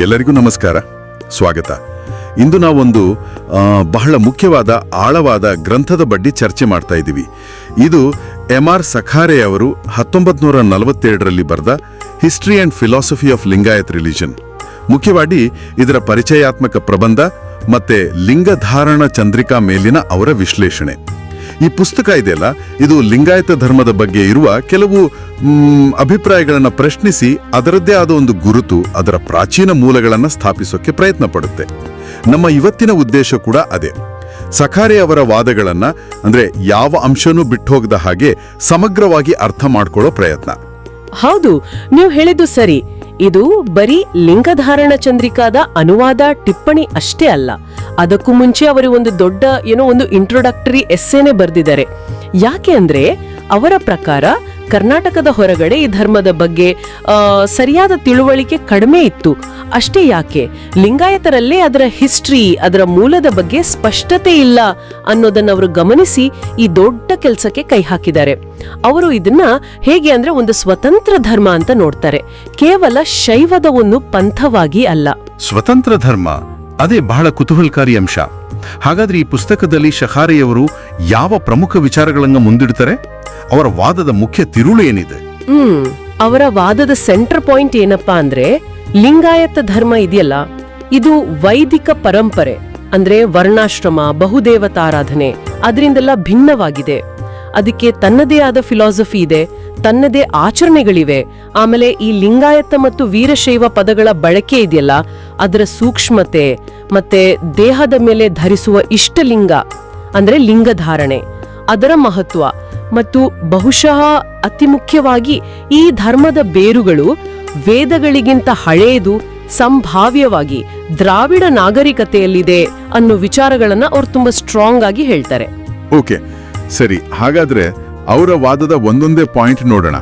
ಎಲ್ಲರಿಗೂ ನಮಸ್ಕಾರ. ಸ್ವಾಗತ. ಇಂದು ನಾವೊಂದು ಬಹಳ ಮುಖ್ಯವಾದ, ಆಳವಾದ ಗ್ರಂಥದ ಬಗ್ಗೆ ಚರ್ಚೆ ಮಾಡ್ತಾ ಇದ್ದೀವಿ. ಇದು ಎಂ ಆರ್ ಸಖಾರೆ ಅವರು ಹತ್ತೊಂಬತ್ತು ನೂರ ನಲವತ್ತೆರಡರಲ್ಲಿ ಬರೆದ history and philosophy of Lingayat religion ಮುಖ್ಯವಾಗಿ ಇದರ ಪರಿಚಯಾತ್ಮಕ ಪ್ರಬಂಧ ಮತ್ತೆ ಲಿಂಗಧಾರಣ ಚಂದ್ರಿಕಾ ಮೇಲಿನ ಅವರ ವಿಶ್ಲೇಷಣೆ. ಈ ಪುಸ್ತಕ ಇದೆಯಲ್ಲ? ಇದು ಲಿಂಗಾಯತ ಧರ್ಮದ ಬಗ್ಗೆ ಇರುವ ಕೆಲವು ಅಭಿಪ್ರಾಯಗಳನ್ನು ಪ್ರಶ್ನಿಸಿ ಅದರದ್ದೇ ಆದ ಒಂದು ಗುರುತು ಅದರ ಪ್ರಾಚೀನ ಮೂಲಗಳನ್ನ ಸ್ಥಾಪಿಸೋಕೆ ಪ್ರಯತ್ನ ಪಡುತ್ತೆ. ನಮ್ಮ ಇವತ್ತಿನ ಉದ್ದೇಶ ಕೂಡ ಅದೇ. ಸಖಾರೆ ಅವರ ವಾದಗಳನ್ನ, ಅಂದ್ರೆ ಯಾವ ಅಂಶನೂ ಬಿಟ್ಟೋಗದ ಹಾಗೆ ಸಮಗ್ರವಾಗಿ ಅರ್ಥ ಮಾಡ್ಕೊಳ್ಳೋ ಪ್ರಯತ್ನ. ಹೌದು, ನೀವು ಹೇಳಿದ್ದು ಸರಿ. ಇದು ಬರೀ ಲಿಂಗಧಾರಣ ಚಂದ್ರಿಕಾದ ಅನುವಾದ ಟಿಪ್ಪಣಿ ಅಷ್ಟೇ ಅಲ್ಲ. ಅದಕ್ಕೂ ಮುಂಚೆ ಅವರು ಒಂದು ದೊಡ್ಡ, ಏನೋ ಒಂದು ಇಂಟ್ರೊಡಕ್ಟರಿ ಎಸ್ಸೆನೆ ಬರೆದಿದ್ದಾರೆ. ಯಾಕೆ ಅಂದ್ರೆ ಅವರ ಪ್ರಕಾರ ಕರ್ನಾಟಕದ ಹೊರಗಡೆ ಈ ಧರ್ಮದ ಬಗ್ಗೆ ಸರಿಯಾದ ತಿಳುವಳಿಕೆ ಕಡಿಮೆ ಇತ್ತು. ಅಷ್ಟೇ ಯಾಕೆ? ಲಿಂಗಾಯತರಲ್ಲೇ ಅದರ ಹಿಸ್ಟ್ರಿ ಅದರ ಮೂಲದ ಬಗ್ಗೆ ಸ್ಪಷ್ಟತೆ ಇಲ್ಲ ಅನ್ನೋದನ್ನ ಅವರು ಗಮನಿಸಿ ಈ ದೊಡ್ಡ ಕೆಲಸಕ್ಕೆ ಕೈ ಹಾಕಿದ್ದಾರೆ. ಅವರು ಇದನ್ನ ಹೇಗೆ ಅಂದ್ರೆ ಒಂದು ಸ್ವತಂತ್ರ ಧರ್ಮ ಅಂತ ನೋಡ್ತಾರೆ. ಕೇವಲ ಶೈವದ ಒಂದು ಪಂಥವಾಗಿ ಅಲ್ಲ. ಸ್ವತಂತ್ರ ಧರ್ಮ ಅದೇ ಬಹಳ ಕುತೂಹಲಕಾರಿ ಅಂಶ. ಹಾಗಾದ್ರೆ ಈ ಪುಸ್ತಕದಲ್ಲಿ ಶಖಾರೆಯವರು ಯಾವ ಪ್ರಮುಖ ವಿಚಾರಗಳನ್ನ ಮುಂದಿಡ್ತಾರೆ? ಅವರ ವಾದದ ಮುಖ್ಯ ತಿರುಳು ಏನಿದೆ? ಹ್ಮ್ ಅವರ ವಾದದ ಸೆಂಟರ್ ಪಾಯಿಂಟ್ ಏನಪ್ಪಾ ಅಂದ್ರೆ ಲಿಂಗಾಯತ ಧರ್ಮ ಇದೆಯಲ್ಲ, ಇದು ವೈದಿಕ ಪರಂಪರೆ, ಅಂದ್ರೆ ವರ್ಣಾಶ್ರಮ, ಬಹುದೇವತಾರಾಧನೆ, ಅದರಿಂದೆಲ್ಲ ಭಿನ್ನವಾಗಿದೆ. ಅದಕ್ಕೆ ತನ್ನದೇ ಆದ ಫಿಲಾಸಫಿ ಇದೆ, ತನ್ನದೇ ಆಚರಣೆಗಳಿವೆ, ಆಮೇಲೆ ಈ ಲಿಂಗಾಯತ ಮತ್ತು ವೀರಶೈವ ಪದಗಳ ಬಳಕೆ ಇದೆಯಲ್ಲ, ಅದರ ಸೂಕ್ಷ್ಮತೆ, ಮತ್ತೆ ದೇಹದ ಮೇಲೆ ಧರಿಸುವ ಇಷ್ಟಲಿಂಗ, ಅಂದ್ರೆ ಲಿಂಗಧಾರಣೆ, ಅದರ ಮಹತ್ವ, ಮತ್ತು ಬಹುಶಃ ಅತಿ ಮುಖ್ಯವಾಗಿ ಈ ಧರ್ಮದ ಬೇರುಗಳು ವೇದಗಳಿಗಿಂತ ಹಳೆಯದು ಸಂಭಾವ್ಯವಾಗಿ ದ್ರಾವಿಡ ನಾಗರಿಕತೆಯಲ್ಲಿದೆ ಅನ್ನೋ ವಿಚಾರಗಳನ್ನ ಅವ್ರು ತುಂಬಾ ಸ್ಟ್ರಾಂಗ್ ಆಗಿ ಹೇಳ್ತಾರೆ. ಓಕೆ ಸರಿ ಹಾಗಾದ್ರೆ ಅವರ ವಾದದ ಒಂದೊಂದೇ ಪಾಯಿಂಟ್ ನೋಡೋಣ.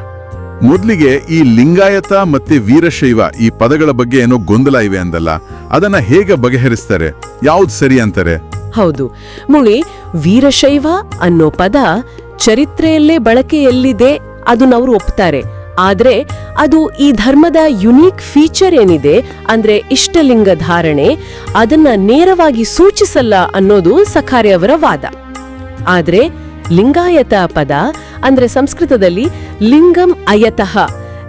ಮೊದಲಿಗೆ ಈ ಲಿಂಗಾಯತ ಮತ್ತೆ ವೀರಶೈವ ಈ ಪದಗಳ ಬಗ್ಗೆ ಏನೋ ಗೊಂದಲ ಇವೆ ಅಂದಲ್ಲ ಅದನ್ನ ಹೇಗೆ ಬಗೆಹರಿಸ್ತಾರೆ? ಯಾವ್ದು ಸರಿ ಅಂತಾರೆ? ಹೌದು ಮುಳಿ ವೀರಶೈವ ಅನ್ನೋ ಪದ ಚರಿತ್ರೆಯಲ್ಲೇ ಬಳಕೆಯಲ್ಲಿದೆ ಅದನ್ನ ಅವರು ಒಪ್ತಾರೆ. ಆದ್ರೆ ಅದು ಈ ಧರ್ಮದ ಯುನೀಕ್ ಫೀಚರ್ ಏನಿದೆ, ಅಂದ್ರೆ ಇಷ್ಟಲಿಂಗ ಧಾರಣೆ, ಅದನ್ನ ನೇರವಾಗಿ ಸೂಚಿಸಲ್ಲ ಅನ್ನೋದು ಸಖಾರೆ ಅವರ ವಾದ. ಆದರೆ ಲಿಂಗಾಯತ ಪದ, ಅಂದ್ರೆ ಸಂಸ್ಕೃತದಲ್ಲಿ ಲಿಂಗಂ ಅಯತಃ,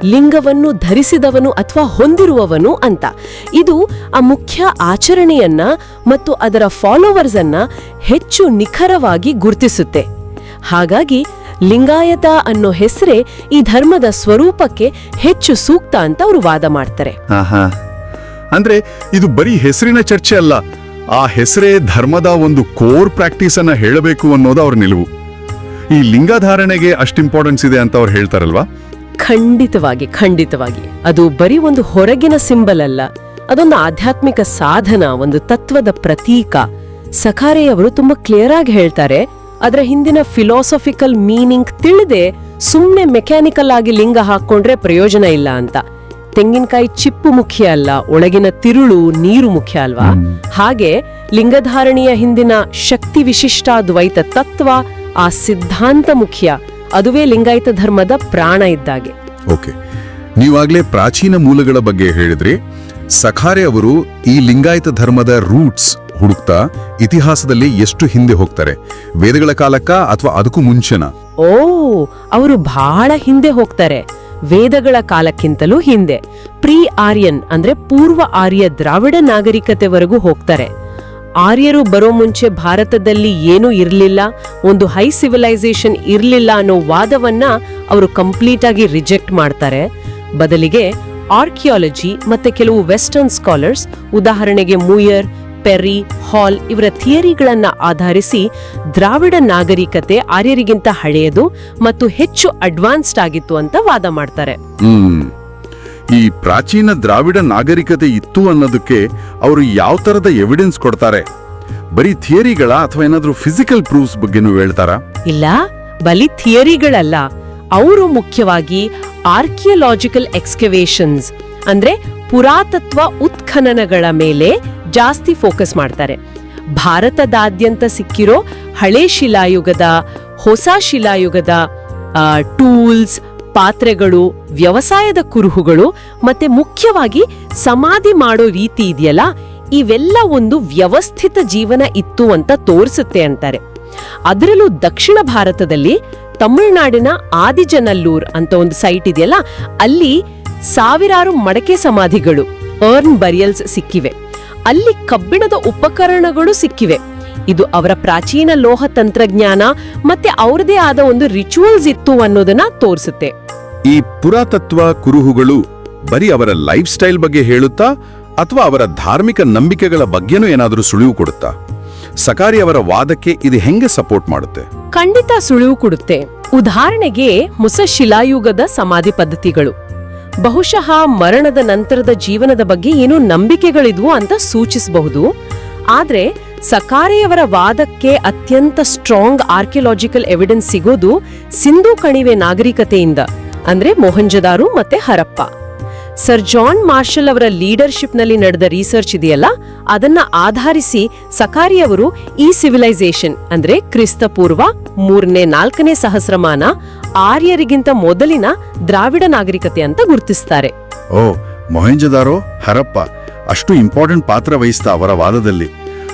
ಲಿಂಗವನ್ನು ಧರಿಸಿದವನು ಅಥವಾ ಹೊಂದಿರುವವನು ಅಂತ. ಇದು ಆ ಮುಖ್ಯ ಆಚರಣೆಯನ್ನ ಮತ್ತು ಅದರ ಫಾಲೋವರ್ಸ್ ಅನ್ನ ಹೆಚ್ಚು ನಿಖರವಾಗಿ ಗುರುತಿಸುತ್ತೆ. ಹಾಗಾಗಿ ಲಿಂಗಾಯತ ಅನ್ನೋ ಹೆಸರೇ ಈ ಧರ್ಮದ ಸ್ವರೂಪಕ್ಕೆ ಹೆಚ್ಚು ಸೂಕ್ತ ಅಂತ ಅವರು ವಾದ ಮಾಡ್ತಾರೆ. ಆಹಾ. ಅಂದ್ರೆ ಇದು ಬರೀ ಹೆಸರಿನ ಚರ್ಚೆ ಅಲ್ಲ ಆ ಹೆಸರೇ ಧರ್ಮದ ಒಂದು ಕೋರ್ ಪ್ರಾಕ್ಟೀಸ್ ಅನ್ನ ಹೇಳಬೇಕು ಅನ್ನೋದು ಅವ್ರ ನಿಲುವು. ಈ ಲಿಂಗಧಾರಣೆಗೆ ಅಷ್ಟು ಇಂಪಾರ್ಟೆನ್ಸ್ ಇದೆ ಅಂತ ಅವ್ರು ಹೇಳ್ತಾರಲ್ವಾ? ಖಂಡಿತವಾಗಿ ಖಂಡಿತವಾಗಿ. ಅದು ಬರೀ ಒಂದು ಹೊರಗಿನ ಸಿಂಬಲ್ ಅಲ್ಲ ಅದೊಂದು ಆಧ್ಯಾತ್ಮಿಕ ಸಾಧನ ಒಂದು ತತ್ವದ ಪ್ರತೀಕ. ಸಖಾರೆಯವರು ತುಂಬಾ ಕ್ಲಿಯರ್ ಆಗಿ ಹೇಳ್ತಾರೆ ಅದರ ಹಿಂದಿನ ಫಿಲಾಸಫಿಕಲ್ ಮೀನಿಂಗ್ ತಿಳಿದೆ ಸುಮ್ಮನೆ ಮೆಕ್ಯಾನಿಕಲ್ ಆಗಿ ಲಿಂಗ ಹಾಕೊಂಡ್ರೆ ಪ್ರಯೋಜನ ಇಲ್ಲ ಅಂತ. ತೆಂಗಿನಕಾಯಿ ಚಿಪ್ಪು ಮುಖ್ಯ ಅಲ್ಲ ಒಳಗಿನ ತಿರುಳು ನೀರು ಮುಖ್ಯ ಅಲ್ವಾ? ಹಾಗೆ ಲಿಂಗಧಾರಣೆಯ ಹಿಂದಿನ ಶಕ್ತಿ ವಿಶಿಷ್ಟ ದ್ವೈತ ತತ್ವ ಆ ಸಿದ್ಧಾಂತ ಮುಖ್ಯ. ಅದುವೇ ಲಿಂಗಾಯತ ಧರ್ಮದ ಪ್ರಾಣ ಇದ್ದಾಗೆ. ಓಕೆ. ನೀವಾಗ್ಲೇ ಪ್ರಾಚೀನ ಮೂಲಗಳ ಬಗ್ಗೆ ಹೇಳಿದ್ರಿ. ಸಖಾರೆ ಅವರು ಈ ಲಿಂಗಾಯತ ಧರ್ಮದ ರೂಟ್ಸ್ ಹುಡುಕ್ತಾ ಇತಿಹಾಸದಲ್ಲಿ ಎಷ್ಟು ಹಿಂದೆ ಹೋಗ್ತಾರೆ? ವೇದಗಳ ಕಾಲಕ್ಕ ಅಥವಾ ಅದಕ್ಕೂ ಮುಂಚೆನ? ಓ, ಅವರು ಬಹಳ ಹಿಂದೆ ಹೋಗ್ತಾರೆ. ವೇದಗಳ ಕಾಲಕ್ಕಿಂತಲೂ ಹಿಂದೆ. ಪ್ರೀ ಆರ್ಯನ್ ಅಂದ್ರೆ ಪೂರ್ವ ಆರ್ಯ ದ್ರಾವಿಡ ನಾಗರಿಕತೆವರೆಗೂ ಹೋಗ್ತಾರೆ. ಆರ್ಯರು ಬರೋ ಮುಂಚೆ ಭಾರತದಲ್ಲಿ ಏನೂ ಇರಲಿಲ್ಲ, ಒಂದು ಹೈ ಸಿವಿಲೈಸೇಷನ್ ಇರಲಿಲ್ಲ ಅನ್ನೋ ವಾದವನ್ನ ಅವರು ಕಂಪ್ಲೀಟ್ ಆಗಿ ರಿಜೆಕ್ಟ್ ಮಾಡ್ತಾರೆ. ಬದಲಿಗೆ ಆರ್ಕಿಯಾಲಜಿ ಮತ್ತೆ ಕೆಲವು ವೆಸ್ಟರ್ನ್ ಸ್ಕಾಲರ್ಸ್, ಉದಾಹರಣೆಗೆ ಮೂಯರ್ ಪೆರ್ರಿ ಹಾಲ್ ಇವರ ಥಿಯರಿಗಳನ್ನ ಆಧರಿಸಿ ದ್ರಾವಿಡ ನಾಗರಿಕತೆ ಆರ್ಯರಿಗಿಂತ ಹಳೆಯದು ಮತ್ತು ಹೆಚ್ಚು ಅಡ್ವಾನ್ಸ್ಡ್ ಆಗಿತ್ತು ಅಂತ ವಾದ ಮಾಡ್ತಾರೆ. ಈ ಪ್ರಾಚೀನ ದ್ರಾವಿಡ ನಾಗರಿಕತೆ ಇತ್ತು ಅನ್ನೋದಕ್ಕೆ ಅವರು ಯಾವ ತರದ ಎವಿಡೆನ್ಸ್ ಕೊಡ್ತಾರೆ? ಬರೀ ಥಿಯರಿಗಳ ಅಥವಾ ಏನಾದ್ರೂ ಫಿಸಿಕಲ್ ಪ್ರೂಫ್ಸ್ ಬಗ್ಗೆನೂ ಹೇಳ್ತಾರಾ? ಇಲ್ಲ ಬಲಿ ಥಿಯರಿಗಳಲ್ಲ. ಅವರು ಮುಖ್ಯವಾಗಿ ಆರ್ಕಿಯಲಾಜಿಕಲ್ ಎಕ್ಸ್ಕವೇಷನ್ಸ್ ಅಂದ್ರೆ ಪುರಾತತ್ವ ಉತ್ಖನನಗಳ ಮೇಲೆ ಜಾಸ್ತಿ ಫೋಕಸ್ ಮಾಡ್ತಾರೆ. ಭಾರತದಾದ್ಯಂತ ಸಿಕ್ಕಿರೋ ಹಳೆ ಶಿಲಾಯುಗದ, ಹೊಸ ಶಿಲಾಯುಗದ ಟೂಲ್ಸ್, ಪಾತ್ರೆಗಳು, ವ್ಯವಸಾಯದ ಕುರುಹುಗಳು ಮತ್ತೆ ಮುಖ್ಯವಾಗಿ ಸಮಾಧಿ ಮಾಡೋ ರೀತಿ ಇದೆಯಲ್ಲ, ಇವೆಲ್ಲ ಒಂದು ವ್ಯವಸ್ಥಿತ ಜೀವನ ಇತ್ತು ಅಂತ ತೋರಿಸುತ್ತೆ ಅಂತಾರೆ. ಅದರಲ್ಲೂ ದಕ್ಷಿಣ ಭಾರತದಲ್ಲಿ ತಮಿಳುನಾಡಿನ ಆದಿಜನಲ್ಲೂರ್ ಅಂತ ಒಂದು ಸೈಟ್ ಇದೆಯಲ್ಲ, ಅಲ್ಲಿ ಸಾವಿರಾರು ಮಡಕೆ ಸಮಾಧಿಗಳು ಅರ್ನ್ ಬರಿಯಲ್ಸ್ ಸಿಕ್ಕಿವೆ. ಅಲ್ಲಿ ಕಬ್ಬಿಣದ ಉಪಕರಣಗಳು ಸಿಕ್ಕಿವೆ. ಇದು ಅವರ ಪ್ರಾಚೀನ ಲೋಹ ತಂತ್ರಜ್ಞಾನ ಮತ್ತೆ ಅವರದೇ ಆದ ಒಂದು ರಿಚುವಲ್ಸ್ ಇತ್ತು ಅನ್ನೋದನ್ನ ತೋರಿಸುತ್ತೆ. ಈ ಪುರಾತತ್ವ ಕುರುಹುಗಳು ಬರೀ ಅವರ ಲೈಫ್ ಸ್ಟೈಲ್ ಬಗ್ಗೆ ಹೇಳುತ್ತಾ ಅಥವಾ ಅವರ ಧಾರ್ಮಿಕ ನಂಬಿಕೆಗಳ ಬಗ್ಗೆನೂ ಏನಾದರೂ ಸುಳಿವು ಕೊಡುತ್ತಾ? ಸಕಾರಿ ಅವರ ವಾದಕ್ಕೆ ಇದು ಹೆಂಗೆ ಸಪೋರ್ಟ್ ಮಾಡುತ್ತೆ? ಖಂಡಿತ ಸುಳಿವು ಕೊಡುತ್ತೆ. ಉದಾಹರಣೆಗೆ ಮುಸ ಶಿಲಾಯುಗದ ಸಮಾಧಿ ಪದ್ಧತಿಗಳು. ಬಹುಶಃ ಮರಣದ ನಂತರದ ಜೀವನದ ಬಗ್ಗೆ ಏನೋ ನಂಬಿಕೆಗಳಿದ್ವು ಅಂತ ಸೂಚಿಸಬಹುದು. ಆದರೆ ಸಕಾರಿಯವರ ವಾದಕ್ಕೆ ಅತ್ಯಂತ ಸ್ಟ್ರಾಂಗ್ ಆರ್ಕಿಯಾಲಜಿಕಲ್ ಎವಿಡೆನ್ಸ್ ಸಿಗೋದು ಸಿಂಧೂ ಕಣಿವೆ ನಾಗರಿಕತೆಯಿಂದ, ಅಂದ್ರೆ ಮೊಹಂಜದಾರು ಮತ್ತೆ ಹರಪ್ಪ. ಸರ್ ಜಾನ್ ಮಾರ್ಷಲ್ ಅವರ ಲೀಡರ್ಶಿಪ್ನಲ್ಲಿ ನಡೆದ ರಿಸರ್ಚ್ ಇದೆಯಲ್ಲ, ಅದನ್ನ ಆಧರಿಸಿ ಸಕಾರಿಯವರು ಈ ಸಿವಿಲೈಸೇಷನ್ ಅಂದ್ರೆ ಕ್ರಿಸ್ತಪೂರ್ವ ಮೂರನೇ ನಾಲ್ಕನೇ ಸಹಸ್ರಮಾನ ಆರ್ಯರಿಗಿಂತ ಮೊದಲಿನ ದ್ರಾವಿಡ ನಾಗರಿಕತೆ ಅಂತ ಗುರುತಿಸ್ತಾರೆ. ಓ ಮೊಹೆಂಜದಾರೋ ಹರಪ್ಪ ಅಷ್ಟು ಇಂಪಾರ್ಟೆಂಟ್ ಪಾತ್ರ ವಹಿಸ್ತಾ ಅವರ ವಾದದಲ್ಲಿ.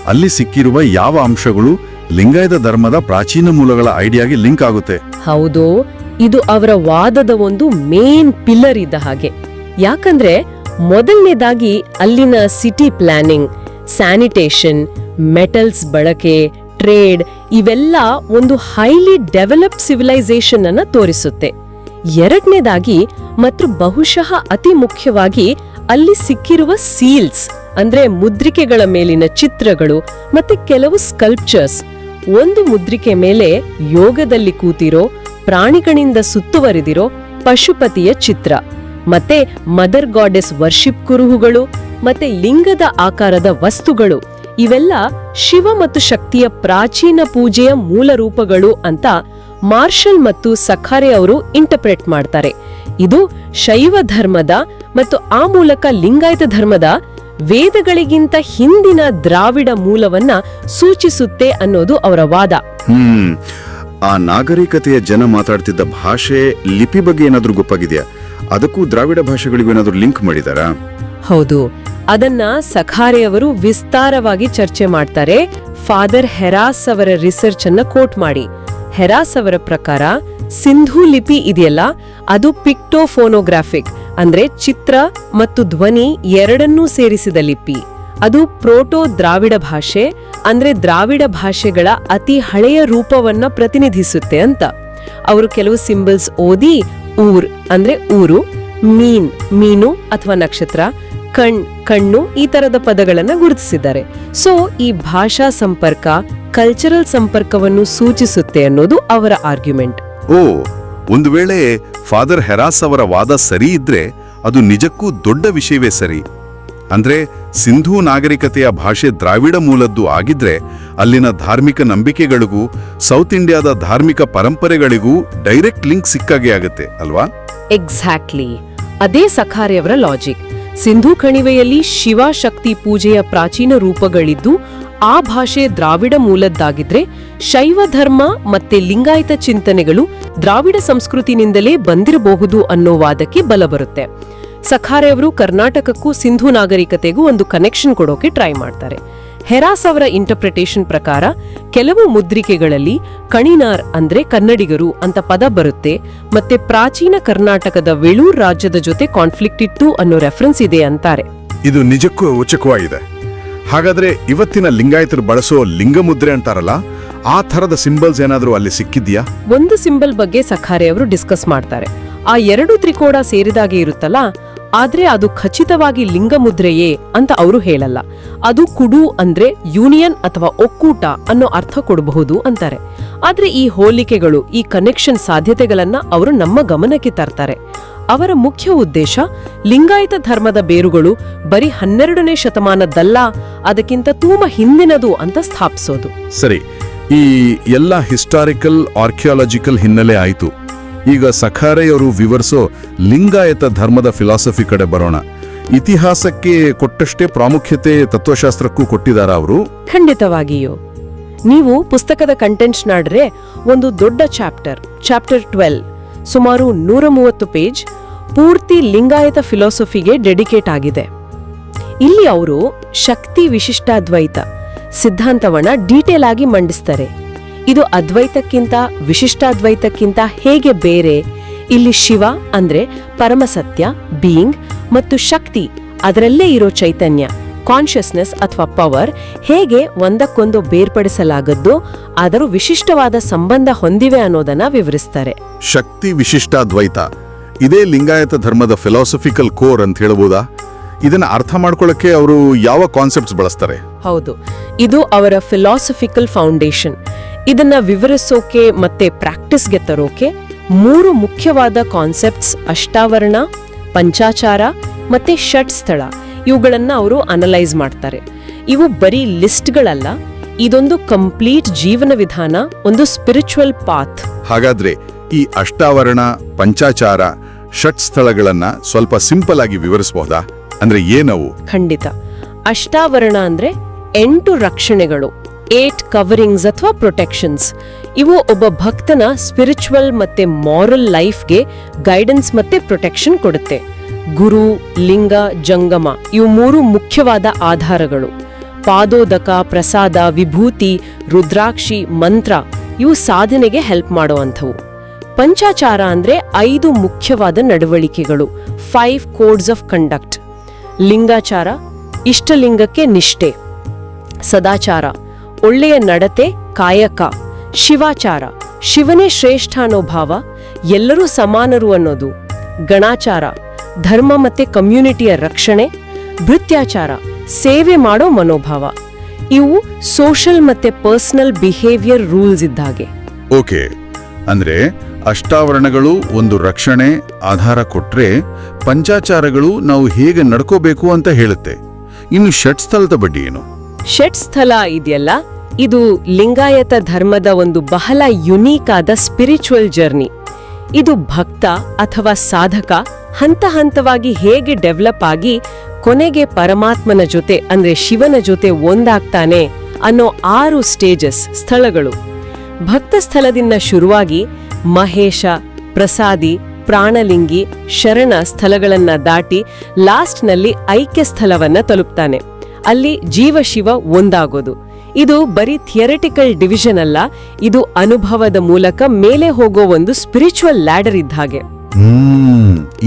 ಅಲ್ಲಿ ಸಿಕ್ಕಿರುವ ಯಾವ ಅಂಶಗಳು ಲಿಂಗಾಯತ ಧರ್ಮದ ಪ್ರಾಚೀನ ಮೂಲಗಳ ಐಡಿಯಾಗೆ ಲಿಂಕ್ ಆಗುತ್ತೆ? ಹೌದು ಇದು ಅವರ ವಾದದ ಒಂದು ಮೇನ್ ಪಿಲ್ಲರ್ ಇದ್ದ ಹಾಗೆ. ಯಾಕಂದ್ರೆ ಮೊದಲನೇದಾಗಿ ಅಲ್ಲಿನ ಸಿಟಿ ಪ್ಲಾನಿಂಗ್ ಸ್ಯಾನಿಟೇಷನ್ ಮೆಟಲ್ಸ್ ಬಳಕೆ ಟ್ರೇಡ್ ಇವೆಲ್ಲ ಒಂದು ಹೈಲಿ ಡೆವಲಪ್ಡ್ ಸಿವಿಲೈಸೇಷನ್ ಅನ್ನ ತೋರಿಸುತ್ತೆ. ಎರಡನೇದಾಗಿ ಮತ್ತು ಬಹುಶಃ ಅತಿ ಮುಖ್ಯವಾಗಿ ಅಲ್ಲಿ ಸಿಕ್ಕಿರುವ ಸೀಲ್ಸ್ ಅಂದ್ರೆ ಮುದ್ರಿಕೆಗಳ ಮೇಲಿನ ಚಿತ್ರಗಳು ಮತ್ತೆ ಕೆಲವು ಸ್ಕಲ್ಪ್ಚರ್ಸ್ ಒಂದು ಮುದ್ರಿಕೆ ಮೇಲೆ ಯೋಗದಲ್ಲಿ ಕೂತಿರೋ, ಪ್ರಾಣಿಗಳಿಂದ ಸುತ್ತುವರಿದಿರೋ ಪಶುಪತಿಯ ಚಿತ್ರ. ಮತ್ತೆ ಮದರ್ ಗಾಡೆಸ್ ವರ್ಷಿಪ್ ಕುರುಹುಗಳು, ಮತ್ತೆ ಲಿಂಗದ ಆಕಾರದ ವಸ್ತುಗಳು. ಇವೆಲ್ಲ ಶಿವ ಮತ್ತು ಶಕ್ತಿಯ ಪ್ರಾಚೀನ ಪೂಜೆಯ ಮೂಲ ರೂಪಗಳು ಅಂತ ಮಾರ್ಷಲ್ ಮತ್ತು ಸಖಾರೆ ಅವರು ಇಂಟರ್ಪ್ರೆಟ್ ಮಾಡ್ತಾರೆ. ಇದು ಶೈವ ಧರ್ಮದ ಮತ್ತು ಆ ಮೂಲಕ ಲಿಂಗಾಯತ ಧರ್ಮದ ವೇದಗಳಿಗಿಂತ ಹಿಂದಿನ ದ್ರಾವಿಡ ಮೂಲವನ್ನ ಸೂಚಿಸುತ್ತೆ ಅನ್ನೋದು ಅವರ ವಾದ. ಹ್ಮ್ ಆ ನಾಗರಿಕತೆಯ ಜನ ಮಾತಾಡ್ತಿದ್ದ ಭಾಷೆ ಲಿಪಿ ಬಗ್ಗೆ ಏನಾದರೂ ಗೊತ್ತಾಗಿದೆಯಾ? ಅದಕ್ಕೂ ದ್ರಾವಿಡ ಭಾಷೆಗಳಿಗೂ ಏನಾದರೂ ಲಿಂಕ್ ಮಾಡಿದಾರಾ? ಹೌದು ಅದನ್ನ ಸಖಾರೆಯವರು ವಿಸ್ತಾರವಾಗಿ ಚರ್ಚೆ ಮಾಡ್ತಾರೆ. ಫಾದರ್ ಹೆರಾಸ್ ಅವರ ರಿಸರ್ಚ್ ಅನ್ನ ಕೋಟ್ ಮಾಡಿ. ಹೆರಾಸ್ ಅವರ ಪ್ರಕಾರ ಸಿಂಧೂ ಲಿಪಿ ಇದೆಯಲ್ಲ, ಅದು ಪಿಕ್ಟೋಫೋನೋಗ್ರಾಫಿಕ್, ಅಂದ್ರೆ ಚಿತ್ರ ಮತ್ತು ಧ್ವನಿ ಎರಡನ್ನೂ ಸೇರಿಸಿದ ಲಿಪಿ. ಅದು ಪ್ರೋಟೋ ದ್ರಾವಿಡ ಭಾಷೆ, ಅಂದ್ರೆ ದ್ರಾವಿಡ ಭಾಷೆಗಳ ಅತಿ ಹಳೆಯ ರೂಪವನ್ನ ಪ್ರತಿನಿಧಿಸುತ್ತೆ ಅಂತ. ಅವರು ಕೆಲವು ಸಿಂಬಲ್ಸ್ ಓದಿ, ಊರ್, ಅಂದ್ರೆ ಊರು, ಮೀನ್, ಮೀನು ಅಥವಾ ನಕ್ಷತ್ರ ಕಣ್ ಕಣ್ಣು ಈ ತರದ ಪದಗಳನ್ನ ಗುರುತಿಸಿದ್ದಾರೆ. ಸೊ ಈ ಭಾಷಾ ಸಂಪರ್ಕ ಕಲ್ಚರಲ್ ಸಂಪರ್ಕವನ್ನು ಸೂಚಿಸುತ್ತೆ ಅನ್ನೋದು ಅವರ ಆರ್ಗ್ಯುಮೆಂಟ್ ಓ ಒಂದು ವೇಳೆ ಫಾದರ್ ಹೆರಾಸ್ ಅವರ ವಾದ ಸರಿ ಇದ್ರೆ ಅದು ನಿಜಕ್ಕೂ ದೊಡ್ಡ ವಿಷಯವೇ ಸರಿ. ಅಂದ್ರೆ ಸಿಂಧೂ ನಾಗರಿಕತೆಯ ಭಾಷೆ ದ್ರಾವಿಡ ಮೂಲದ್ದು ಆಗಿದ್ರೆ ಅಲ್ಲಿನ ಧಾರ್ಮಿಕ ನಂಬಿಕೆಗಳಿಗೂ ಸೌತ್ ಇಂಡಿಯಾದ ಧಾರ್ಮಿಕ ಪರಂಪರೆಗಳಿಗೂ ಡೈರೆಕ್ಟ್ ಲಿಂಕ್ ಸಿಕ್ಕಾಗೆ ಆಗುತ್ತೆ ಅಲ್ವಾ? ಎಕ್ಸಾಕ್ಟ್ಲಿ ಅದೇ ಸಖಾರಿಯವರ ಲಾಜಿಕ್ ಸಿಂಧೂ ಕಣಿವೆಯಲ್ಲಿ ಶಿವಶಕ್ತಿ ಪೂಜೆಯ ಪ್ರಾಚೀನ ರೂಪಗಳಿದ್ದು, ಆ ಭಾಷೆ ದ್ರಾವಿಡ ಮೂಲದ್ದಾಗಿದ್ರೆ ಶೈವ ಧರ್ಮ ಮತ್ತೆ ಲಿಂಗಾಯತ ಚಿಂತನೆಗಳು ದ್ರಾವಿಡ ಸಂಸ್ಕೃತಿನಿಂದಲೇ ಬಂದಿರಬಹುದು ಅನ್ನೋ ವಾದಕ್ಕೆ ಬಲ ಬರುತ್ತೆ. ಸಖಾರೆ ಅವರು ಕರ್ನಾಟಕಕ್ಕೂ ಸಿಂಧೂ ನಾಗರಿಕತೆಗೂ ಒಂದು ಕನೆಕ್ಷನ್ ಕೊಡೋಕೆ ಟ್ರೈ ಮಾಡ್ತಾರೆ. ಹೆರಾಸ್ ಅವರ ಇಂಟರ್ಪ್ರಿಟೇಷನ್ ಪ್ರಕಾರ ಕೆಲವು ಮುದ್ರಿಕೆಗಳಲ್ಲಿ ಕಣಿನಾರ್ ಅಂದ್ರೆ ಕನ್ನಡಿಗರು ಅಂತ ಪದ ಬರುತ್ತೆ ಮತ್ತೆ ಪ್ರಾಚೀನ ಕರ್ನಾಟಕದ ವೇಳೂರ್ ರಾಜ್ಯದ ಜೊತೆ ಕಾನ್ಫ್ಲಿಕ್ಟ್ ಇತ್ತು ಅನ್ನೋ ರೆಫರೆನ್ಸ್ ಇದೆ ಅಂತಾರೆ. ಇದು ನಿಜಕ್ಕೂ ಉಚಕವಾಗಿದೆ ಹಾಗಾದ್ರೆ ಇವತ್ತಿನ ಲಿಂಗಾಯತರು ಬಳಸೋ ಲಿಂಗ ಮುದ್ರೆ ಅಂತಾರಲ್ಲ ಆ ಥರದ ಸಿಂಬಲ್ಸ್ ಏನಾದರೂ ಅಲ್ಲಿ ಸಿಕ್ಕಿದ್ಯಾ? ಒಂದು ಸಿಂಬಲ್ ಬಗ್ಗೆ ಸಖಾರೆ ಅವರು ಡಿಸ್ಕಸ್ ಮಾಡ್ತಾರೆ. ಆ ಎರಡು ತ್ರಿಕೋಣ ಸೇರಿದಾಗೆ ಇರುತ್ತಲ್ಲ ಆದ್ರೆ ಅದು ಖಚಿತವಾಗಿ ಲಿಂಗಮುದ್ರೆಯೇ ಅಂತ ಅವರು ಹೇಳಲ್ಲ. ಅದು ಕುಡು ಅಂದ್ರೆ ಯೂನಿಯನ್ ಅಥವಾ ಒಕ್ಕೂಟ ಅನ್ನೋ ಅರ್ಥ ಕೊಡಬಹುದು ಅಂತಾರೆ. ಆದ್ರೆ ಈ ಹೋಲಿಕೆಗಳು, ಈ ಕನೆಕ್ಷನ್ ಸಾಧ್ಯತೆಗಳನ್ನ ಅವರು ನಮ್ಮ ಗಮನಕ್ಕೆ ತರ್ತಾರೆ. ಅವರ ಮುಖ್ಯ ಉದ್ದೇಶ, ಲಿಂಗಾಯತ ಧರ್ಮದ ಬೇರುಗಳು ಬರೀ ಹನ್ನೆರಡನೇ ಶತಮಾನದಲ್ಲ ಅದಕ್ಕಿಂತ ತುಂಬಾ ಹಿಂದಿನದು ಅಂತ ಸ್ಥಾಪಿಸೋದು. ಸರಿ, ಈ ಎಲ್ಲ ಹಿಸ್ಟಾರಿಕಲ್ ಆರ್ಕಿಯಾಲಜಿಕಲ್ ಹಿನ್ನೆಲೆ ಆಯಿತು. ಈಗ ಸಖಾರೆಯವರು ವಿವರಿಸೋ ಲಿಂಗಾಯತ ಧರ್ಮದ ಫಿಲಾಸಫಿ ಕಡೆ ಬರೋಣ. ಇತಿಹಾಸಕ್ಕೆ ಕೊಟ್ಟಷ್ಟೇ ಪ್ರಾಮುಖ್ಯತೆ ತತ್ವಶಾಸ್ತ್ರಕ್ಕೂ ಕೊಟ್ಟಿದಾರ ಅವರು? ಖಂಡಿತವಾಗಿಯೂ. ನೀವು ಪುಸ್ತಕದ ಕಂಟೆಂಟ್ಸ್ ನಾಡ್ರೆ ಒಂದು ದೊಡ್ಡ ಚಾಪ್ಟರ್ ಚಾಪ್ಟರ್ ಟ್ವೆಲ್ ಸುಮಾರು ನೂರ ಮೂವತ್ತು ಪೇಜ್ ಪೂರ್ತಿ ಲಿಂಗಾಯತ ಫಿಲಾಸಫಿಗೆ ಡೆಡಿಕೇಟ್ ಆಗಿದೆ. ಇಲ್ಲಿ ಅವರು ಶಕ್ತಿ ವಿಶಿಷ್ಟಾದ್ವೈತ, ಸಿದ್ಧಾಂತವನ್ನ ಡೀಟೇಲ್ ಆಗಿ ಮಂಡಿಸ್ತಾರೆ. ಇದು ಅದ್ವೈತಕ್ಕಿಂತ ವಿಶಿಷ್ಟಾದ್ವೈತಕ್ಕಿಂತ ಹೇಗೆ ಬೇರೆ? ಇಲ್ಲಿ ಶಿವ ಅಂದ್ರೆ ಪರಮಸತ್ಯ ಬೀಯಿಂಗ್ ಮತ್ತು ಶಕ್ತಿ. ಅದರಲ್ಲೇ ಇರೋ ಚೈತನ್ಯ ಕಾನ್ಷಿಯಸ್ನೆಸ್ ಅಥವಾ ಪವರ್ ಹೇಗೆ ಒಂದಕ್ಕೊಂದು ಬೇರ್ಪಡಿಸಲಾಗದ್ದು ಆದರೂ ವಿಶಿಷ್ಟವಾದ ಸಂಬಂಧ ಹೊಂದಿವೆ ಅನ್ನೋದನ್ನ ವಿವರಿಸ್ತಾರೆ. ಶಕ್ತಿ ವಿಶಿಷ್ಟಾದ್ವೈತ. ಇದೇ ಲಿಂಗಾಯತ ಧರ್ಮದ ಫಿಲಾಸಫಿಕಲ್ ಕೋರ್ ಅಂತ ಹೇಳ್ಬೋದಾ? ಇದನ್ನ ಅರ್ಥ ಮಾಡ್ಕೊಳ್ಳಕ್ಕೆ ಅವರು ಯಾವ ಕಾನ್ಸೆಪ್ಟ್ಸ್ ಬಳಸ್ತಾರೆ? ಹೌದು. ಇದು ಅವರ ಫಿಲಾಸಫಿಕಲ್ ಫೌಂಡೇಶನ್ ಇದನ್ನ ವಿವರಿಸೋಕೆ ಮತ್ತೆ ಪ್ರಾಕ್ಟೀಸ್ಗೆ ತರೋಕೆ ಮೂರು ಮುಖ್ಯವಾದ ಕಾನ್ಸೆಪ್ಟ್ಸ್ ಅಷ್ಟಾವರಣ ಪಂಚಾಚಾರ ಮತ್ತೆ ಷಟ್ ಸ್ಥಳ. ಇವುಗಳನ್ನ ಅವರು ಅನಲೈಸ್ ಮಾಡ್ತಾರೆ. ಇವು ಬರೀ ಲಿಸ್ಟ್ಗಳಲ್ಲ ಇದೊಂದು ಕಂಪ್ಲೀಟ್ ಜೀವನ ವಿಧಾನ ಒಂದು ಸ್ಪಿರಿಚುವಲ್ ಪಾತ್ ಹಾಗಾದ್ರೆ ಈ ಅಷ್ಟಾವರಣ ಪಂಚಾಚಾರ ಷಟ್ ಸ್ಥಳಗಳನ್ನ ಸ್ವಲ್ಪ ಸಿಂಪಲ್ ಆಗಿ ವಿವರಿಸಬಹುದಾ ಅಂದ್ರೆ ಏನವು? ಖಂಡಿತ. ಅಷ್ಟಾವರಣ ಅಂದ್ರೆ ಎಂಟು ರಕ್ಷಣೆಗಳು. ಏಟ್ ಕವರಿಂಗ್ಸ್ ಅಥವಾ ಪ್ರೊಟೆಕ್ಷನ್ಸ್ ಇವು ಒಬ್ಬ ಭಕ್ತನ ಸ್ಪಿರಿಚುವಲ್ ಮತ್ತೆ ಮಾರಲ್ ಲೈಫ್ಗೆ ಗೈಡೆನ್ಸ್ ಮತ್ತೆ ಪ್ರೊಟೆಕ್ಷನ್ ಕೊಡುತ್ತೆ. ಗುರು, ಲಿಂಗ, ಜಂಗಮ ಇವು ಮೂರು ಮುಖ್ಯವಾದ ಆಧಾರಗಳು. ಪಾದೋದಕ, ಪ್ರಸಾದ, ವಿಭೂತಿ, ರುದ್ರಾಕ್ಷಿ, ಮಂತ್ರ ಇವು ಸಾಧನೆಗೆ ಹೆಲ್ಪ್ ಮಾಡುವಂಥವು. ಪಂಚಾಚಾರ ಅಂದ್ರೆ ಐದು ಮುಖ್ಯವಾದ ನಡವಳಿಕೆಗಳು ಫೈವ್ ಕೋಡ್ಸ್ ಆಫ್ ಕಂಡಕ್ಟ್ ಲಿಂಗಾಚಾರ, ಇಷ್ಟಲಿಂಗಕ್ಕೆ ನಿಷ್ಠೆ. ಸದಾಚಾರ ಒಳ್ಳೆಯ ನಡತೆ, ಕಾಯಕ, ಶಿವಾಚಾರ, ಶಿವನೇ ಶ್ರೇಷ್ಠ ಅನ್ನೋ ಭಾವ ಎಲ್ಲರೂ ಸಮಾನರು ಅನ್ನೋದು. ಗಣಾಚಾರ, ಧರ್ಮ ಮತ್ತೆ ಕಮ್ಯುನಿಟಿಯ ರಕ್ಷಣೆ, ಭೃತ್ಯಾಚಾರ, ಸೇವೆ ಮಾಡೋ ಮನೋಭಾವ. ಇವು ಸೋಷಲ್ ಮತ್ತೆ ಪರ್ಸನಲ್ ಬಿಹೇವಿಯರ್ ರೂಲ್ಸ್ ಇದ್ದಾಗೆ. ಓಕೆ. ಅಂದ್ರೆ ಅಷ್ಟಾವರಣಗಳು ಒಂದು ರಕ್ಷಣೆ, ಆಧಾರ ಕೊಟ್ರೆ ಪಂಚಾಚಾರಗಳು ನಾವು ಹೇಗೆ ನಡ್ಕೋಬೇಕು ಅಂತ ಹೇಳುತ್ತೆ. ಇನ್ನು ಷಟ್ ಸ್ಥಳದ ಬಡ್ಡಿ ಏನು? ಷಟ್ ಸ್ಥಳ ಇದೆಯಲ್ಲ? ಇದು ಲಿಂಗಾಯತ ಧರ್ಮದ ಒಂದು ಬಹಳ ಯುನೀಕ್ ಆದ ಸ್ಪಿರಿಚುವಲ್ ಜರ್ನಿ ಇದು ಭಕ್ತ ಅಥವಾ ಸಾಧಕ ಹಂತ ಹಂತವಾಗಿ ಹೇಗೆ ಡೆವಲಪ್ ಆಗಿ ಕೊನೆಗೆ ಪರಮಾತ್ಮನ ಜೊತೆ, ಅಂದ್ರೆ ಶಿವನ ಜೊತೆ ಒಂದಾಗ್ತಾನೆ ಅನ್ನೋ ಆರು ಸ್ಟೇಜಸ್ ಸ್ಥಳಗಳು. ಭಕ್ತ ಸ್ಥಳದಿಂದ ಶುರುವಾಗಿ ಮಹೇಶ, ಪ್ರಸಾದಿ, ಪ್ರಾಣಲಿಂಗಿ, ಶರಣ ಸ್ಥಳಗಳನ್ನ ದಾಟಿ ಲಾಸ್ಟ್ನಲ್ಲಿ ಐಕ್ಯ ಸ್ಥಳವನ್ನ ತಲುಪ್ತಾನೆ. ಅಲ್ಲಿ ಜೀವ ಶಿವ ಒಂದಾಗೋದು. ಇದು ಬರೀ ಥಿಯರಿಟಿಕಲ್ ಡಿವಿಷನ್ ಅಲ್ಲ, ಇದು ಅನುಭವದ ಮೂಲಕ ಮೇಲೆ ಹೋಗೋ ಒಂದು ಸ್ಪಿರಿಚುವಲ್ ಲ್ಯಾಡರ್ ಇದ್ದ ಹಾಗೆ.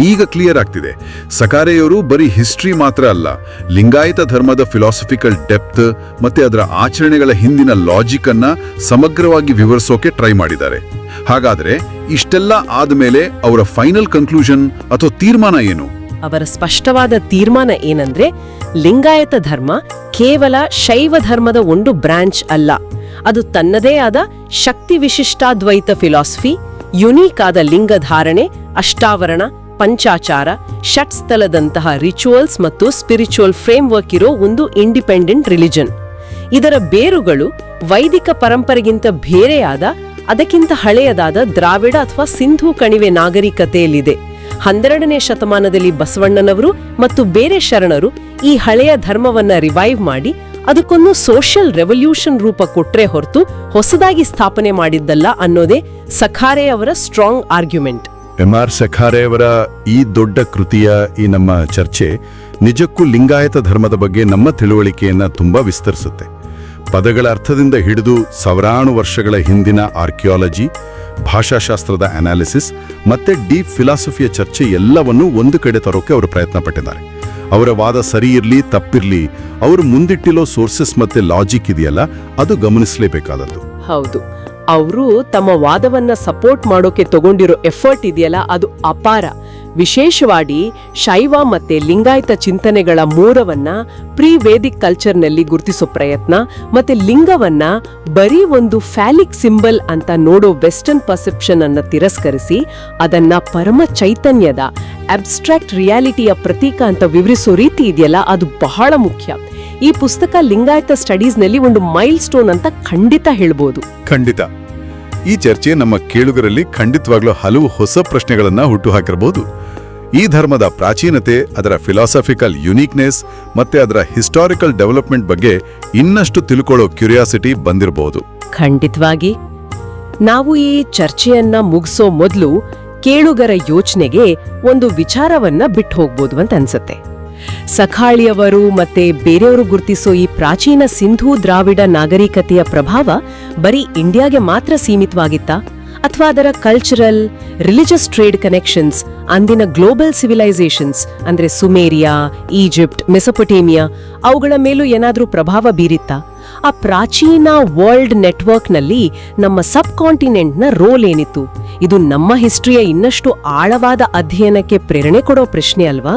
ಈಗ ಕ್ಲಿಯರ್ ಆಗ್ತಿದೆ. ಸಕಾರೆಯವರು ಬರೀ ಹಿಸ್ಟ್ರಿ ಮಾತ್ರ ಅಲ್ಲ, ಲಿಂಗಾಯತ ಧರ್ಮದ ಫಿಲಾಸಫಿಕಲ್ ಡೆಪ್ತ್ ಮತ್ತೆ ಅದರ ಆಚರಣೆಗಳ ಹಿಂದಿನ ಲಾಜಿಕ್ ಅನ್ನ ಸಮಗ್ರವಾಗಿ ವಿವರಿಸೋಕೆ ಟ್ರೈ ಮಾಡಿದ್ದಾರೆ. ಹಾಗಾದ್ರೆ ಇಷ್ಟೆಲ್ಲ ಆದ್ಮೇಲೆ ಅವರ ಫೈನಲ್ ಕನ್ಕ್ಲೂಷನ್ ಅಥವಾ ತೀರ್ಮಾನ ಏನು? ಅವರ ಸ್ಪಷ್ಟವಾದ ತೀರ್ಮಾನ ಏನಂದ್ರೆ, ಲಿಂಗಾಯತ ಧರ್ಮ ಕೇವಲ ಶೈವ ಧರ್ಮದ ಒಂದು ಬ್ರಾಂಚ್ ಅಲ್ಲ. ಅದು ತನ್ನದೇ ಆದ ಶಕ್ತಿ ವಿಶಿಷ್ಟಾದ್ವೈತ ಫಿಲಾಸಫಿ, ಯುನೀಕ್ ಆದ ಲಿಂಗ ಧಾರಣೆ, ಅಷ್ಟಾವರಣ, ಪಂಚಾಚಾರ ಷಟ್ಸ್ಥಲದಂತಹ ರಿಚುವಲ್ಸ್ ಮತ್ತು ಸ್ಪಿರಿಚುವಲ್ ಫ್ರೇಮ್ವರ್ಕ್ ಇರೋ ಒಂದು ಇಂಡಿಪೆಂಡೆಂಟ್ ರಿಲಿಜನ್. ಇದರ ಬೇರುಗಳು ವೈದಿಕ ಪರಂಪರೆಗಿಂತ ಬೇರೆಯಾದ, ಅದಕ್ಕಿಂತ ಹಳೆಯದಾದ ದ್ರಾವಿಡ ಅಥವಾ ಸಿಂಧೂ ಕಣಿವೆ ನಾಗರಿಕತೆಯಲ್ಲಿದೆ. ಹನ್ನೆರಡನೇ ಶತಮಾನದಲ್ಲಿ ಬಸವಣ್ಣನವರು ಮತ್ತು ಬೇರೆ ಶರಣರು ಈ ಹಳೆಯ ಧರ್ಮವನ್ನ ರಿವೈವ್ ಮಾಡಿ ಅದಕ್ಕೊಂದು ಸೋಷಿಯಲ್ ರೆವಲ್ಯೂಷನ್ ರೂಪ ಕೊಟ್ರೆ ಹೊರತು ಹೊಸದಾಗಿ ಸ್ಥಾಪನೆ ಮಾಡಿದ್ದಲ್ಲ ಅನ್ನೋದೇ ಸಖಾರೆ ಅವರ ಸ್ಟ್ರಾಂಗ್ ಆರ್ಗ್ಯುಮೆಂಟ್ ಎಂ ಆರ್ ಸಖಾರೆಯವರ ಈ ದೊಡ್ಡ ಕೃತಿಯ ಈ ನಮ್ಮ ಚರ್ಚೆ ನಿಜಕ್ಕೂ ಲಿಂಗಾಯತ ಧರ್ಮದ ಬಗ್ಗೆ ನಮ್ಮ ತಿಳುವಳಿಕೆಯನ್ನ ತುಂಬಾ ವಿಸ್ತರಿಸುತ್ತೆ. ಪದಗಳ ಅರ್ಥದಿಂದ ಹಿಡಿದು ಸಾವಿರಾರು ವರ್ಷಗಳ ಹಿಂದಿನ ಆರ್ಕಿಯಾಲಜಿ ಭಾಷಾಶಾಸ್ತ್ರದ ಅನಾಲಿಸಿಸ್ ಮತ್ತೆ ಡೀಪ್ ಫಿಲಾಸಫಿಯ ಚರ್ಚೆ ಎಲ್ಲವನ್ನೂ ಒಂದು ಕಡೆ ತರೋಕೆ ಅವರು ಪ್ರಯತ್ನ ಪಟ್ಟಿದ್ದಾರೆ ಅವರ ವಾದ ಸರಿ ಇರಲಿ, ತಪ್ಪಿರಲಿ, ಅವರು ಮುಂದಿಟ್ಟಿರೋ ಸೋರ್ಸಸ್ ಮತ್ತೆ ಲಾಜಿಕ್ ಇದೆಯಲ್ಲ, ಅದು ಗಮನಿಸಲೇಬೇಕಾದದ್ದು. ಹೌದು. ಅವರು ತಮ್ಮ ವಾದವನ್ನ ಸಪೋರ್ಟ್ ಮಾಡೋಕೆ ತಗೊಂಡಿರೋ ಎಫರ್ಟ್ ಇದೆಯಲ್ಲ, ಅದು ಅಪಾರ. ವಿಶೇಷವಾಗಿ ಶೈವ ಮತ್ತೆ ಲಿಂಗಾಯತ ಚಿಂತನೆಗಳ ಮೂರವನ್ನ ಪ್ರೀ ವೇದಿಕ್ ಕಲ್ಚರ್ನಲ್ಲಿ ಗುರುತಿಸೋ ಪ್ರಯತ್ನ, ಮತ್ತೆ ಲಿಂಗವನ್ನ ಬರೀ ಒಂದು ಫ್ಯಾಲಿಕ್ ಸಿಂಬಲ್ ಅಂತ ನೋಡೋ ವೆಸ್ಟರ್ನ್ ಪರ್ಸೆಪ್ಷನ್ ಅನ್ನ ತಿರಸ್ಕರಿಸಿ, ಅದನ್ನ ಪರಮ ಚೈತನ್ಯದ ಅಬ್ಸ್ಟ್ರಾಕ್ಟ್ ರಿಯಾಲಿಟಿಯ ಪ್ರತೀಕ ಅಂತ ವಿವರಿಸೋ ರೀತಿ ಇದೆಯಲ್ಲ, ಅದು ಬಹಳ ಮುಖ್ಯ. ಈ ಪುಸ್ತಕ ಲಿಂಗಾಯತ ಸ್ಟಡೀಸ್ನಲ್ಲಿ ಒಂದು ಮೈಲ್ ಸ್ಟೋನ್ ಅಂತ ಖಂಡಿತ ಹೇಳ್ಬೋದು. ಖಂಡಿತ. ಈ ಚರ್ಚೆ ನಮ್ಮ ಕೇಳುಗರಲ್ಲಿ ಖಂಡಿತವಾಗ್ಲೂ ಹಲವು ಹೊಸ ಪ್ರಶ್ನೆಗಳನ್ನ ಹುಟ್ಟುಹಾಕಿರಬಹುದು. ಈ ಧರ್ಮದ ಪ್ರಾಚೀನತೆ ಅದರ ಫಿಲಾಸಫಿಕಲ್ ಯುನೀಕ್ನೆಸ್ ಮತ್ತೆ ಅದರ ಹಿಸ್ಟಾರಿಕಲ್ ಡೆವಲಪ್ಮೆಂಟ್ ಬಗ್ಗೆ ಇನ್ನಷ್ಟು ತಿಳ್ಕೊಳ್ಳೋ ಕ್ಯೂರಿಯಾಸಿಟಿ ಬಂದಿರಬಹುದು. ಖಂಡಿತವಾಗಿ. ನಾವು ಈ ಚರ್ಚೆಯನ್ನ ಮುಗಿಸೋ ಮೊದಲು ಕೇಳುಗರ ಯೋಚನೆಗೆ ಒಂದು ವಿಚಾರವನ್ನ ಬಿಟ್ಟು ಹೋಗ್ಬೋದು ಅಂತ ಅನ್ಸತ್ತೆ. ಸಖಾಳಿಯವರು ಮತ್ತೆ ಬೇರೆಯವರು ಗುರುತಿಸೋ ಈ ಪ್ರಾಚೀನ ಸಿಂಧೂ ದ್ರಾವಿಡ ನಾಗರಿಕತೆಯ ಪ್ರಭಾವ ಬರೀ ಇಂಡಿಯಾಗೆ ಮಾತ್ರ ಸೀಮಿತವಾಗಿತ್ತಾ? ಅಥವಾ ಅದರ ಕಲ್ಚರಲ್ ರಿಲಿಜಿಯಸ್ ಟ್ರೇಡ್ ಕನೆಕ್ಷನ್ಸ್ ಅಂದಿನ ಗ್ಲೋಬಲ್ ಸಿವಿಲೈಸೇಷನ್ಸ್ ಅಂದ್ರೆ ಸುಮೇರಿಯಾ, ಈಜಿಪ್ಟ್, ಮೆಸಪೊಟೇಮಿಯಾ, ಅವುಗಳ ಮೇಲೂ ಏನಾದರೂ ಪ್ರಭಾವ ಬೀರಿತ್ತಾ? ಆ ಪ್ರಾಚೀನ ವರ್ಲ್ಡ್ ನೆಟ್ವರ್ಕ್ನಲ್ಲಿ ನಮ್ಮ ಸಬ್ ಕಾಂಟಿನೆಂಟ್ನ ರೋಲ್ ಏನಿತ್ತು? ಇದು ನಮ್ಮ ಹಿಸ್ಟ್ರಿಯ ಇನ್ನಷ್ಟು ಆಳವಾದ ಅಧ್ಯಯನಕ್ಕೆ ಪ್ರೇರಣೆ ಕೊಡೋ ಪ್ರಶ್ನೆ ಅಲ್ವಾ?